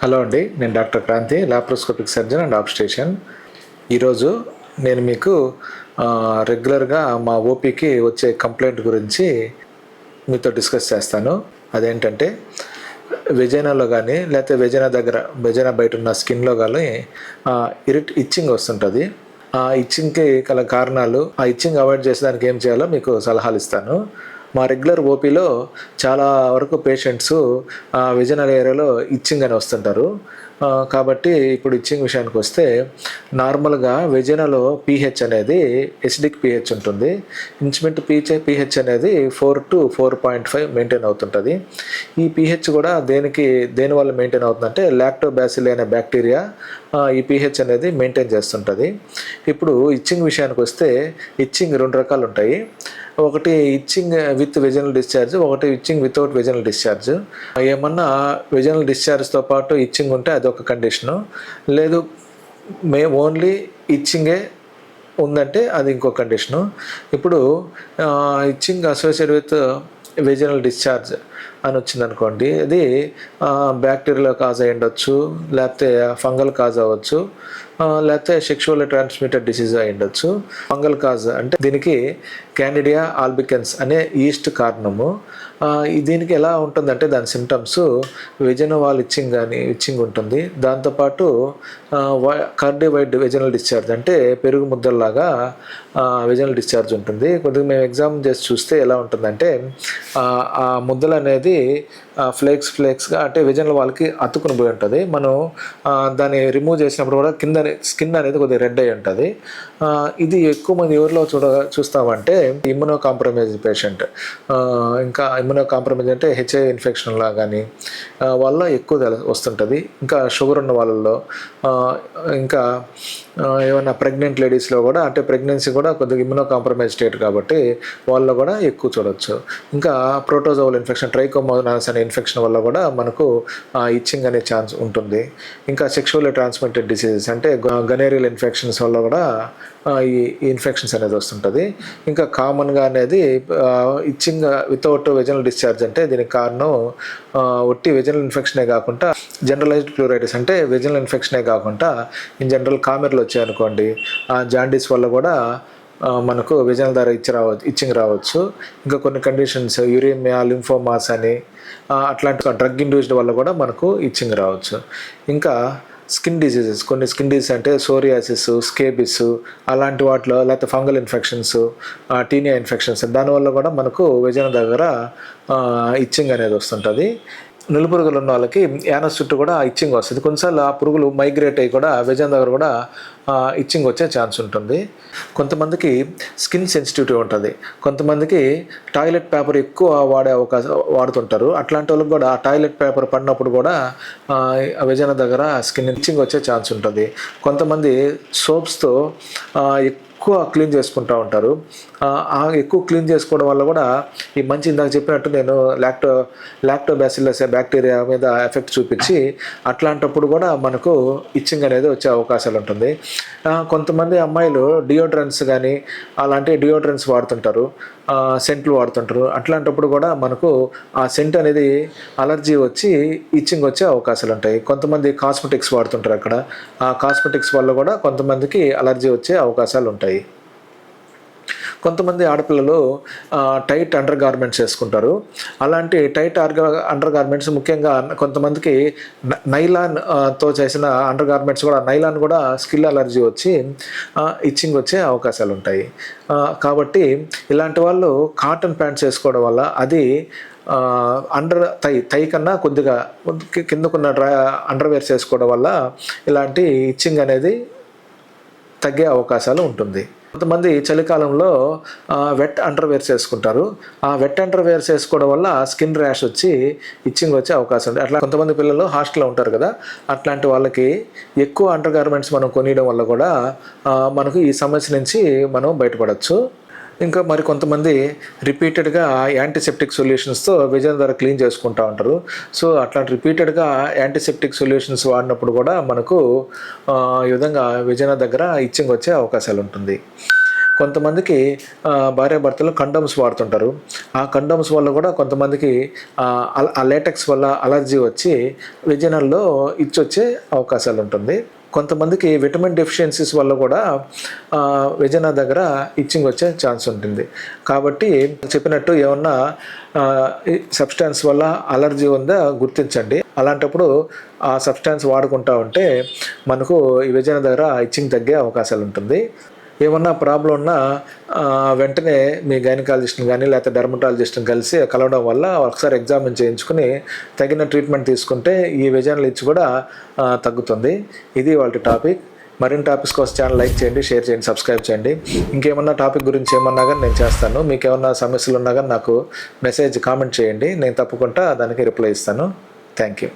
Hello అండి నేను doctor Kranthi laparoscopic surgeon and obstetrician ఈరోజు నేను మీకు రెగ్యులర్గా మా ఓపీకి వచ్చే కంప్లైంట్ గురించి మీతో డిస్కస్ చేస్తాను. అదేంటంటే వెజైనాలో కానీ లేకపోతే వెజైనా దగ్గర వెజైనా బయట ఉన్న స్కిన్లో కానీ ఇరిట్ ఇచ్చింగ్ వస్తుంటుంది. ఆ ఇచ్చింగ్కి గల కారణాలు ఆ ఇచ్చింగ్ అవాయిడ్ చేసేదానికి ఏం చేయాలో మీకు సలహాలు ఇస్తాను. మా రెగ్యులర్ ఓపీలో చాలా వరకు పేషెంట్స్ విజయనగర ఏరియాలో ఇచ్చింగ్ అని వస్తుంటారు. కాబట్టి ఇప్పుడు ఇచ్చింగ్ విషయానికి వస్తే నార్మల్గా వెజైనాలో పీహెచ్ అనేది ఎసిడిక్ పీహెచ్ ఉంటుంది. ఇంచుమింట్ పీహెచ్ పీహెచ్ అనేది four to four point five maintain అవుతుంటుంది. ఈ పీహెచ్ కూడా దేనికి దేని వల్ల మెయింటైన్ అవుతుందంటే లాక్టోబాసిల్ అనే బ్యాక్టీరియా ఈ పీహెచ్ అనేది మెయింటైన్ చేస్తుంటుంది. ఇప్పుడు ఇచ్చింగ్ విషయానికి వస్తే ఇచ్చింగ్ రెండు రకాలు ఉంటాయి. ఒకటి ఇచ్చింగ్ విత్ వెజనల్ డిశ్చార్జ్ ఒకటి ఇచ్చింగ్ వితౌట్ వెజనల్ డిశ్చార్జ్ ఏమన్నా వెజనల్ డిశ్చార్జ్తో పాటు ఇచ్చింగ్ ఉంటే అదొక కండిషను లేదు మే ఓన్లీ ఇచ్చింగే ఉందంటే అది ఇంకో కండిషను ఇప్పుడు itching associate with vaginal discharge అని వచ్చింది అనుకోండి అది బ్యాక్టీరియా కాజ్ అయి ఉండొచ్చు లేకపోతే ఫంగల్ కాజ్ అవ్వచ్చు లేకపోతే సెక్షువల్ ట్రాన్స్మిటెడ్ డిసీజ్ అయి ఉండొచ్చు ఫంగల్ కాజ్ అంటే దీనికి క్యాండిడియా ఆల్బికెన్స్ అనే ఈస్ట్ కారణము. దీనికి ఎలా ఉంటుందంటే దాని సిమ్టమ్స్ వెజన వాల్ ఇచ్చింగ్ కానీ ఇచ్చింగ్ ఉంటుంది దాంతోపాటు కార్డియోవైడ్ వెజనల్ డిశ్చార్జ్ అంటే పెరుగు ముద్దల్లాగా వెజనల్ డిశ్చార్జ్ ఉంటుంది. కొద్దిగా మేము ఎగ్జామ్ చేసి చూస్తే ఎలా ఉంటుందంటే ఆ, ముద్దలు అనేది ఫ్లేక్స్ ఫ్లేక్స్గా అంటే వెజనల్ వాళ్ళకి అతుకుని పోయి ఉంటుంది. మనం దాన్ని రిమూవ్ చేసినప్పుడు కూడా కింద స్కిన్ అనేది కొద్దిగా రెడ్ అయి ఉంటుంది. ఇది ఎక్కువ మంది ఎవరిలో చూడ చూస్తామంటే ఇమ్యునో కాంప్రమైజ్ పేషెంట్ ఇంకా ఇమ్యూనో కాంప్రమైజ్ అంటే హెచ్ఐ ఇన్ఫెక్షన్లా కానీ వల్ల ఎక్కువ వస్తుంటుంది. ఇంకా షుగర్ ఉన్న వాళ్ళల్లో ఇంకా ఏమైనా ప్రెగ్నెంట్ లేడీస్లో కూడా అంటే ప్రెగ్నెన్సీ కూడా కొద్దిగా ఇమ్యునో కాంప్రమైజ్ స్టేట్ కాబట్టి వాళ్ళలో కూడా ఎక్కువ చూడవచ్చు ఇంకా ప్రోటోజోవల్ ఇన్ఫెక్షన్ ట్రైకోమోనాస్ అనే ఇన్ఫెక్షన్ వల్ల కూడా మనకు ఇచ్చింగ్ అనే ఛాన్స్ ఉంటుంది. ఇంకా సెక్షువల్ ట్రాన్స్మిటెడ్ డిసీజెస్ అంటే గనేరియల్ ఇన్ఫెక్షన్స్ వల్ల కూడా ఈ ఇన్ఫెక్షన్స్ అనేది వస్తుంటుంది. ఇంకా కామన్గా అనేది ఇచ్చింగ్ వితౌట్ వెజనల్ డిశ్చార్జ్ అంటే దీనికి కారణం ఒట్టి వెజనల్ ఇన్ఫెక్షనే కాకుండా జనరలైజ్డ్ ప్లూరైటిస్ అంటే వెజనల్ ఇన్ఫెక్షనే కాకుండా ఇన్ జనరల్ కామెర్లు వచ్చాయనుకోండి ఆ జాండీస్ వల్ల కూడా మనకు విజయం ద్వారా ఇచ్చి రావచ్చు ఇచ్చింగ్ రావచ్చు. ఇంకా కొన్ని కండిషన్స్ యూరేమియా లింఫోమాస్ అని అట్లాంటి డ్రగ్ ఇండ్యూస్డ్ వల్ల కూడా మనకు ఇచ్చింగ్ రావచ్చు. ఇంకా స్కిన్ డిజీజెస్ కొన్ని స్కిన్ డిసీజ్ అంటే సోరియాసిస్ స్కేబిస్ అలాంటి వాటిలో లేకపోతే ఫంగల్ ఇన్ఫెక్షన్స్ టీనియా ఇన్ఫెక్షన్స్ దానివల్ల కూడా మనకు విజయం దగ్గర ఇచ్చింగ్ అనేది వస్తుంటుంది. నులి పురుగులు ఉన్న వాళ్ళకి యానస్ చుట్టూ కూడా ఇచ్చింగ్ వస్తుంది. కొన్నిసార్లు ఆ పురుగులు మైగ్రేట్ అయ్యి కూడా విజయం దగ్గర కూడా ఇచ్చింగ్ వచ్చే ఛాన్స్ ఉంటుంది. కొంతమందికి స్కిన్ సెన్సిటివిటీ ఉంటుంది. కొంతమందికి టాయిలెట్ పేపర్ ఎక్కువ వాడే అవకాశం వాడుతుంటారు. అట్లాంటి వాళ్ళకి కూడా ఆ టాయిలెట్ పేపర్ పడినప్పుడు కూడా విజయన దగ్గర స్కిన్ ఇచ్చింగ్ వచ్చే ఛాన్స్ ఉంటుంది. కొంతమంది సోప్స్తో ఎక్కువ ఎక్కువ క్లీన్ చేసుకుంటూ ఉంటారు. ఎక్కువ క్లీన్ చేసుకోవడం వల్ల కూడా ఈ మంచి ఇందాక చెప్పినట్టు నేను లాక్టో లాక్టోబ్యాసిల్లస్ బ్యాక్టీరియా మీద ఎఫెక్ట్ చూపించి అట్లాంటప్పుడు కూడా మనకు ఇచ్చింగ్ అనేది వచ్చే అవకాశాలు ఉంటుంది. కొంతమంది అమ్మాయిలు డియోడ్రెన్స్ కానీ అలాంటి డియోడ్రెన్స్ వాడుతుంటారు. సెంట్లు వాడుతుంటారు. అట్లాంటప్పుడు కూడా మనకు ఆ సెంట్ అనేది అలర్జీ వచ్చి ఇచ్చింగ్ వచ్చే అవకాశాలు ఉంటాయి. కొంతమంది కాస్మెటిక్స్ వాడుతుంటారు అక్కడ. ఆ కాస్మెటిక్స్ వల్ల కూడా కొంతమందికి అలర్జీ వచ్చే అవకాశాలు ఉంటాయి. కొంతమంది ఆడపిల్లలు టైట్ అండర్ గార్మెంట్స్ వేసుకుంటారు. అలాంటి టైట్ అండర్ గార్మెంట్స్ ముఖ్యంగా కొంతమందికి న- నైలాన్తో చేసిన అండర్ గార్మెంట్స్ కూడా నైలాన్ కూడా స్కిల్ అలర్జీ వచ్చి ఇచ్చింగ్ వచ్చే అవకాశాలు ఉంటాయి. కాబట్టి ఇలాంటి వాళ్ళు కాటన్ ప్యాంట్స్ వేసుకోవడం వల్ల అది అండర్ తై తై కన్నా కొద్దిగా కిందకున్న డ్రా అండర్వేర్స్ వేసుకోవడం వల్ల ఇలాంటి ఇచ్చింగ్ అనేది తగ్గే అవకాశాలు ఉంటుంది. కొంతమంది చలికాలంలో వెట్ అండర్వేర్స్ వేసుకుంటారు ఆ వెట్ అండర్వేర్స్ వేసుకోవడం వల్ల స్కిన్ ర్యాష్ వచ్చి ఇచ్చింగ్ వచ్చే అవకాశం ఉంది. అట్లా కొంతమంది పిల్లలు హాస్టల్లో ఉంటారు కదా అట్లాంటి వాళ్ళకి ఎక్కువ అండర్ గార్మెంట్స్ మనం కొనియడం వల్ల కూడా మనకు ఈ సమస్య నుంచి మనం బయటపడవచ్చు ఇంకా మరి కొంతమంది రిపీటెడ్గా యాంటీసెప్టిక్ సొల్యూషన్స్తో విజయం ద్వారా క్లీన్ చేసుకుంటూ ఉంటారు. సో అట్లాంటి రిపీటెడ్గా యాంటీసెప్టిక్ సొల్యూషన్స్ వాడినప్పుడు కూడా మనకు ఈ విధంగా విజయన దగ్గర ఇచ్చింగ్ వచ్చే అవకాశాలు ఉంటుంది. కొంతమందికి భార్యాభర్తలు కండోమ్స్ వాడుతుంటారు. ఆ కండోమ్స్ వల్ల కూడా కొంతమందికి ఆ, లేటెక్స్ వల్ల అలర్జీ వచ్చి విజయనల్లో ఇచ్చొచ్చే అవకాశాలు ఉంటుంది కొంతమందికి విటమిన్ డెఫిషియన్సీస్ వల్ల కూడా ఆ, విజయన దగ్గర ఇచ్చింగ్ వచ్చే ఛాన్స్ ఉంటుంది కాబట్టి చెప్పినట్టు ఏమన్నా సబ్స్టాన్స్ వల్ల అలర్జీ ఉందా గుర్తించండి. అలాంటప్పుడు ఆ సబ్స్టాన్స్ వాడుకుంటా ఉంటే మనకు ఈ విజయన దగ్గర ఇచ్చింగ్ తగ్గే అవకాశాలు ఉంటుంది ఏమన్నా ప్రాబ్లం ఉన్నా వెంటనే మీ గైనకాలజిస్ట్ని కానీ లేకపోతే డెర్మటాలజిస్ట్ని కలిసి కలవడం వల్ల ఒకసారి ఎగ్జామిన్ చేయించుకుని తగిన ట్రీట్మెంట్ తీసుకుంటే ఈ విజయాలు ఇచ్చి కూడా తగ్గుతుంది. ఇది వాళ్ళ టాపిక్ మరిన్ని టాపిక్స్ కోసం ఛానల్ లైక్ చేయండి షేర్ చేయండి సబ్స్క్రైబ్ చేయండి. ఇంకేమన్నా టాపిక్ గురించి ఏమన్నా కానీ నేను చేస్తాను. మీకు ఏమన్నా సమస్యలు ఉన్నా కానీ నాకు మెసేజ్ కామెంట్ చేయండి. నేను తప్పకుండా దానికి రిప్లై ఇస్తాను. Thank you